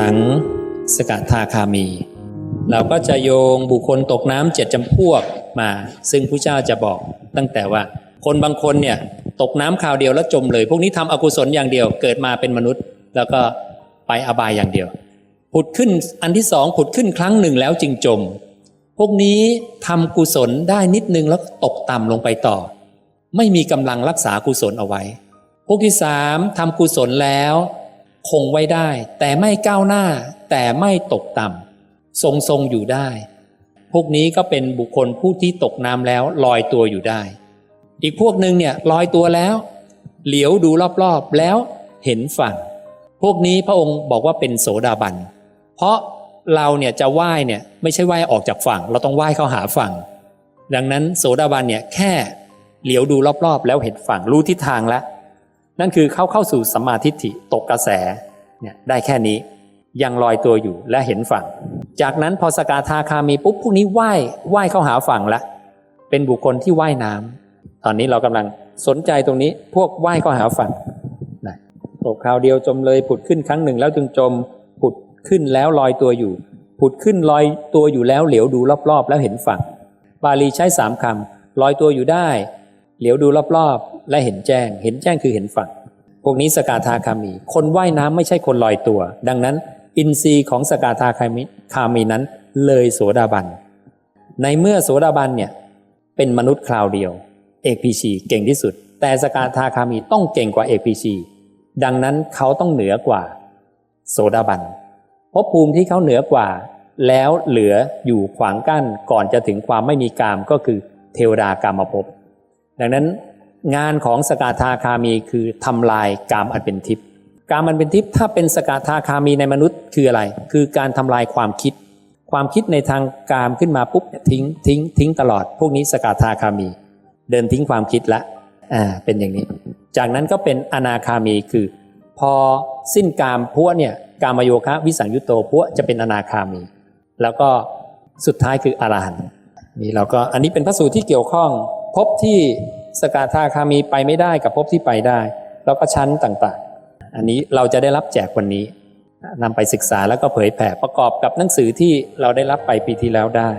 ถัง สกทาคามี เราก็จะโยงบุคคลตกน้ำเจ็ดจำพวกมา ซึ่งพระเจ้าจะบอกตั้งแต่ว่าคนบางคนเนี่ยตกน้ำคราวเดียวแล้วจมเลย พวกนี้ทำอกุศลอย่างเดียวเกิดมาเป็นมนุษย์ แล้วก็ไปอบายอย่างเดียว ผุดขึ้นอันที่สองผุดขึ้นครั้งหนึ่งแล้วจึงจม พวกนี้ทำกุศลได้นิดนึงแล้วตกต่ำลงไปต่อ ไม่มีกำลังรักษากุศลเอาไว้ พวกที่สามทำกุศลแล้ว คงไว้ได้ แต่ไม่ก้าวหน้า แต่ไม่ตกต่ำทรงทรงอยู่ได้ พวกนี้ก็เป็นบุคคลผู้ที่ตกน้ำแล้วลอยตัวอยู่ได้ อีกพวกหนึ่งเนี่ยลอยตัวแล้ว เหลียวดูรอบๆแล้วเห็นฝั่ง พวกนี้พระองค์บอกว่าเป็นโสดาบัน เพราะเราเนี่ยจะว่ายเนี่ยไม่ใช่ว่ายออกจากฝั่ง เราต้องว่ายเข้าหาฝั่ง ดังนั้นโสดาบันเนี่ยแค่เหลียวดูรอบๆ แล้วเห็นฝั่งรู้ทิศทางแล้ว นั่นคือเขาเข้าสู่สัมมาทิฏฐิตกกระแสเนี่ยได้แค่นี้ยังลอยตัวอยู่และเห็นฝั่ง จากนั้นพอสกาทาคามีปุ๊บพวกนี้ว่ายว่ายเข้าหาฝั่งละเป็นบุคคลที่ว่ายน้ำตอนนี้เรากำลังสนใจตรงนี้พวกว่ายเข้าหาฝั่งนะตกคราวเดียวจมเลยผุดขึ้นครั้งหนึ่งแล้วจึงจมผุดขึ้นแล้วลอยตัวอยู่ ผุดขึ้นลอยตัวอยู่แล้วเหลียวดูรอบๆ แล้วเห็นฝั่ง บาลีใช้สามคำลอยตัวอยู่ได้ เหลียวดูรอบๆ และเห็นแจ้ง เห็นแจ้งคือเห็นฝั่ง พวกนี้สกาทาคามี คนว่ายน้ำไม่ใช่คนลอยตัว ดังนั้น อินทรีย์ของสกาทาคามีคามีนั้น เลยโสดาบัน ในเมื่อโสดาบันเนี่ยเป็นมนุษย์คราวเดียว เอกพีชีเก่งที่สุด แต่สกาทาคามีต้องเก่งกว่าเอกพีชีดังนั้นเขาต้องเหนือกว่า โสดาบันภพภูมิที่เขาเหนือกว่า แล้วเหลืออยู่ขวางกั้นก่อนจะถึงความไม่มีกามก็คือเทวดากามภพดังนั้น งานของสกาทาคามีคือทำลายกามอันเป็นทิพย์กามอันเป็นทิพย์ถ้าเป็นสกาทาคามีในมนุษย์คืออะไร คือการทำลายความคิด ความคิดในทางกามขึ้นมาปุ๊บทิ้งทิ้งทิ้งตลอด พวกนี้สกาทาคามี เดินทิ้งความคิดละอ่าเป็นอย่างนี้ จากนั้นก็เป็นอนาคามีคือ พอสิ้นกามพวกเนี่ยกามโยคะวิสังยุตโตพวกจะเป็นอนาคามี แล้วก็สุดท้ายคืออรหันต์นี่เราก็อันนี้เป็นพระสูตรที่เกี่ยวข้องพบที่ สกาธาคามีไปไม่ได้กับภพที่ไปได้ แล้วก็ชั้นต่างๆ อันนี้เราจะได้รับแจกวันนี้นำไปศึกษาแล้วก็เผยแผ่ประกอบกับหนังสือที่เราได้รับไปปีที่แล้วได้